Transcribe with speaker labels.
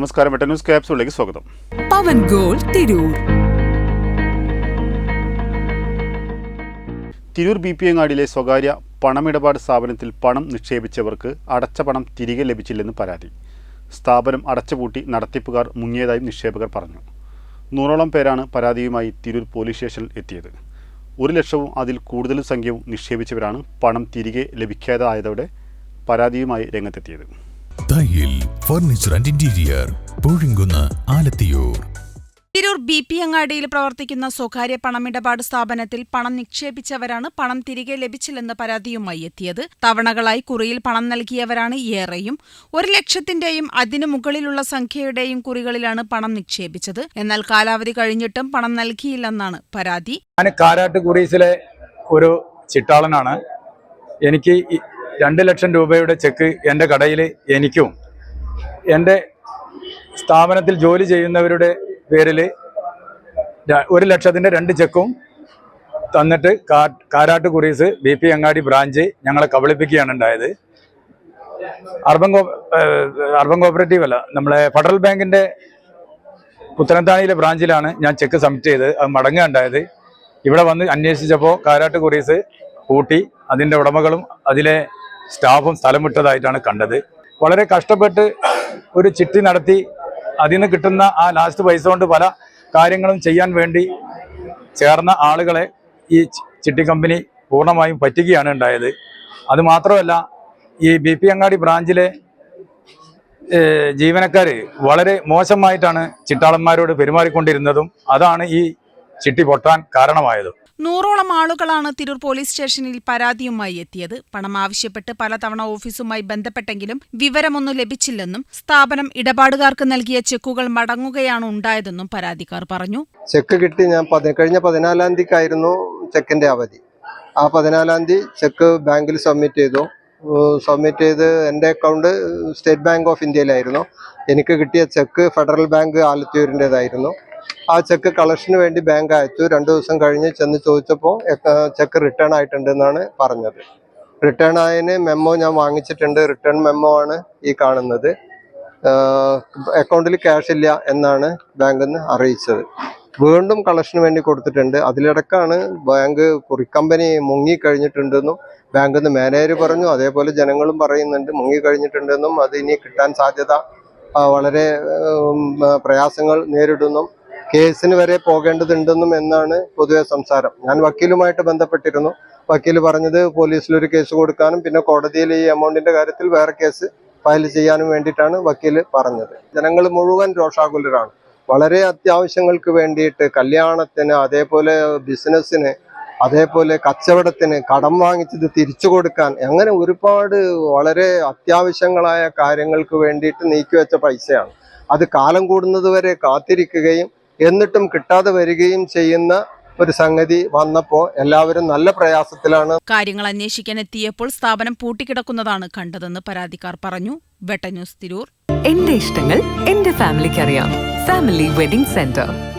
Speaker 1: നമസ്കാരം. വെട്ട ന്യൂസ് ക്യാപ്സിലേക്ക് സ്വാഗതം.
Speaker 2: പവൻ ഗോൾ തിരൂർ.
Speaker 1: തിരൂർ ബി പി എങ്ങാടിയിലെ സ്വകാര്യ പണമിടപാട് സ്ഥാപനത്തിൽ പണം നിക്ഷേപിച്ചവർക്ക് അടച്ച പണം തിരികെ ലഭിച്ചില്ലെന്ന് പരാതി. സ്ഥാപനം അടച്ചുപൂട്ടി നടത്തിപ്പുകാർ മുങ്ങിയതായും നിക്ഷേപകർ പറഞ്ഞു. നൂറോളം പേരാണ് പരാതിയുമായി തിരൂർ പോലീസ് സ്റ്റേഷനിൽ എത്തിയത്. ഒരു ലക്ഷവും അതിൽ കൂടുതൽ സംഖ്യവും നിക്ഷേപിച്ചവരാണ് പണം തിരികെ ലഭിക്കാതായതോടെ പരാതിയുമായി രംഗത്തെത്തിയത്.
Speaker 3: Thayyil furniture and interior Poozhinkunnu Alathiyur.
Speaker 2: Tirur B P അങ്ങാടിയിൽ പ്രവർത്തിക്കുന്ന സ്വകാര്യ പണമിടപാട് സ്ഥാപനത്തിൽ പണം നിക്ഷേപിച്ചവരാണ് പണം തിരികെ ലഭിച്ചില്ലെന്ന് പരാതിയുമായി എത്തിയത്. തവണകളായി കുറിയിൽ പണം നൽകിയവരാണ് ഏറെയും. ഒരു ലക്ഷത്തിന്റെയും അതിനു മുകളിലുള്ള സംഖ്യയുടെയും കുറികളിലാണ് പണം നിക്ഷേപിച്ചത്. എന്നാൽ കാലാവധി കഴിഞ്ഞിട്ടും പണം നൽകിയില്ലെന്നാണ് പരാതി.
Speaker 4: ഞാൻ കാരാട്ട് കുറീസിലെ ഒരു ചിട്ടാളനാണ്. എനിക്ക് രണ്ട് ലക്ഷം രൂപയുടെ ചെക്ക് എന്റെ കടയിൽ എനിക്കും. എന്റെ സ്ഥാപനത്തിൽ ജോലി ചെയ്യുന്നവരുടെ പേരിൽ ഒരു ലക്ഷത്തിന്റെ രണ്ട് ചെക്കും തന്നിട്ട് കാ- Karatt Kuries B P Angadi branch ഞങ്ങളെ കബളിപ്പിക്കുകയാണ് ഉണ്ടായത്. അർബൻ കോ അർബൻ കോപ്പറേറ്റീവ് അല്ല നമ്മളെ ഫെഡറൽ ബാങ്കിന്റെ പുത്തനത്താണിയിലെ ബ്രാഞ്ചിലാണ് ഞാൻ ചെക്ക് സബ്മിറ്റ് ചെയ്ത് അത് മടങ്ങുക ഉണ്ടായത്. ഇവിടെ വന്ന് അന്വേഷിച്ചപ്പോൾ കാരാട്ട് കുറീസ് പൂട്ടി അതിന്റെ ഉടമകളും അതിലെ സ്റ്റാഫും സ്ഥലം വിട്ടതായിട്ടാണ് കണ്ടത്. വളരെ കഷ്ടപ്പെട്ട് ഒരു ചിട്ടി നടത്തി അതിൽ നിന്ന് കിട്ടുന്ന ആ ലാസ്റ്റ് പൈസ കൊണ്ട് പല കാര്യങ്ങളും ചെയ്യാൻ വേണ്ടി ചേർന്ന ആളുകളെ ഈ ചിട്ടി കമ്പനി പൂർണമായും പറ്റുകയാണ് ഉണ്ടായത്. അതുമാത്രമല്ല ഈ ബി പി അങ്ങാടി ബ്രാഞ്ചിലെ ജീവനക്കാർ വളരെ മോശമായിട്ടാണ് ചിട്ടാളന്മാരോട് പെരുമാറിക്കൊണ്ടിരുന്നതും അതാണ് ഈ ചിട്ടി പൊട്ടാൻ കാരണമായത്.
Speaker 2: നൂറോളം ആളുകളാണ് തിരൂർ പോലീസ് സ്റ്റേഷനിൽ പരാതിയുമായി എത്തിയത്. പണം ആവശ്യപ്പെട്ട് പലതവണ ഓഫീസുമായി ബന്ധപ്പെട്ടെങ്കിലും വിവരമൊന്നും ലഭിച്ചില്ലെന്നും സ്ഥാപനം ഇടപാടുകാർക്ക് നൽകിയ ചെക്കുകൾ മടങ്ങുകയാണ് ഉണ്ടായതെന്നും പരാതിക്കാർ പറഞ്ഞു.
Speaker 5: ചെക്ക് കിട്ടി ഞാൻ കഴിഞ്ഞ പതിനാലാം തീയതിക്കായിരുന്നു ചെക്കിന്റെ അവധി. ആ പതിനാലാം തീയതി ചെക്ക് ബാങ്കിൽ സബ്മിറ്റ് ചെയ്തു. സബ്മിറ്റ് ചെയ്ത് എന്റെ അക്കൗണ്ട് സ്റ്റേറ്റ് ബാങ്ക് ഓഫ് ഇന്ത്യയിലായിരുന്നു. എനിക്ക് കിട്ടിയ ചെക്ക് ഫെഡറൽ ബാങ്ക് ആലത്തൂരിന്റെതായിരുന്നു. ആ ചെക്ക് കളക്ഷന് വേണ്ടി ബാങ്ക് അയച്ചു. രണ്ടു ദിവസം കഴിഞ്ഞ് ചെന്ന് ചോദിച്ചപ്പോൾ ചെക്ക് റിട്ടേൺ ആയിട്ടുണ്ട് എന്നാണ് പറഞ്ഞത്. റിട്ടേൺ ആയതിന് മെമ്മോ ഞാൻ വാങ്ങിച്ചിട്ടുണ്ട്. റിട്ടേൺ മെമ്മോ ആണ് ഈ കാണുന്നത്. അക്കൗണ്ടിൽ ക്യാഷ് ഇല്ല എന്നാണ് ബാങ്കിൽ നിന്ന് അറിയിച്ചത്. വീണ്ടും കളക്ഷന് വേണ്ടി കൊടുത്തിട്ടുണ്ട്. അതിലിടക്കാണ് ബാങ്ക് കുറിക്കമ്പനി മുങ്ങി കഴിഞ്ഞിട്ടുണ്ടെന്നും ബാങ്കിൽ നിന്ന് മാനേജർ പറഞ്ഞു. അതേപോലെ ജനങ്ങളും പറയുന്നുണ്ട് മുങ്ങിക്കഴിഞ്ഞിട്ടുണ്ടെന്നും അത് ഇനി കിട്ടാൻ സാധ്യത വളരെ പ്രയാസങ്ങൾ നേരിടുന്നു കേസിന് വരെ പോകേണ്ടതുണ്ടെന്നും എന്നാണ് പൊതുവെ സംസാരം. ഞാൻ വക്കീലുമായിട്ട് ബന്ധപ്പെട്ടിരുന്നു. വക്കീൽ പറഞ്ഞത് പോലീസിൽ ഒരു കേസ് കൊടുക്കാനും പിന്നെ കോടതിയിൽ ഈ എമൗണ്ടിന്റെ കാര്യത്തിൽ വേറെ കേസ് ഫയൽ ചെയ്യാനും വേണ്ടിയിട്ടാണ് വക്കീൽ പറഞ്ഞത്. ജനങ്ങൾ മുഴുവൻ രോഷാകുലരാണ്. വളരെ അത്യാവശ്യങ്ങൾക്ക് വേണ്ടിയിട്ട് കല്യാണത്തിന് അതേപോലെ ബിസിനസ്സിന് അതേപോലെ കച്ചവടത്തിന് കടം വാങ്ങിച്ചത് തിരിച്ചു കൊടുക്കാൻ അങ്ങനെ ഒരുപാട് വളരെ അത്യാവശ്യങ്ങളായ കാര്യങ്ങൾക്ക് വേണ്ടിയിട്ട് നീക്കിവെച്ച പൈസയാണ്. അത് കാലം കൂടുന്നത് വരെ കാത്തിരിക്കുകയും എന്നിട്ടും കിട്ടാതെ വരികയും ചെയ്യുന്ന ഒരു സംഗതി വന്നപ്പോൾ എല്ലാവരും നല്ല പ്രയാസത്തിലാണ്.
Speaker 2: കാര്യങ്ങൾ അന്വേഷിക്കാൻ എത്തിയപ്പോൾ സ്ഥാപനം പൂട്ടിക്കിടക്കുന്നതാണ് കണ്ടതെന്ന് പരാതിക്കാർ പറഞ്ഞു. വെട്ടന്യൂസ് തിരൂർ.
Speaker 6: എന്റെ ഇഷ്ടങ്ങൾ എന്റെ ഫാമിലിക്ക് അറിയാം ഫാമിലി വെഡിംഗ് സെന്റർ.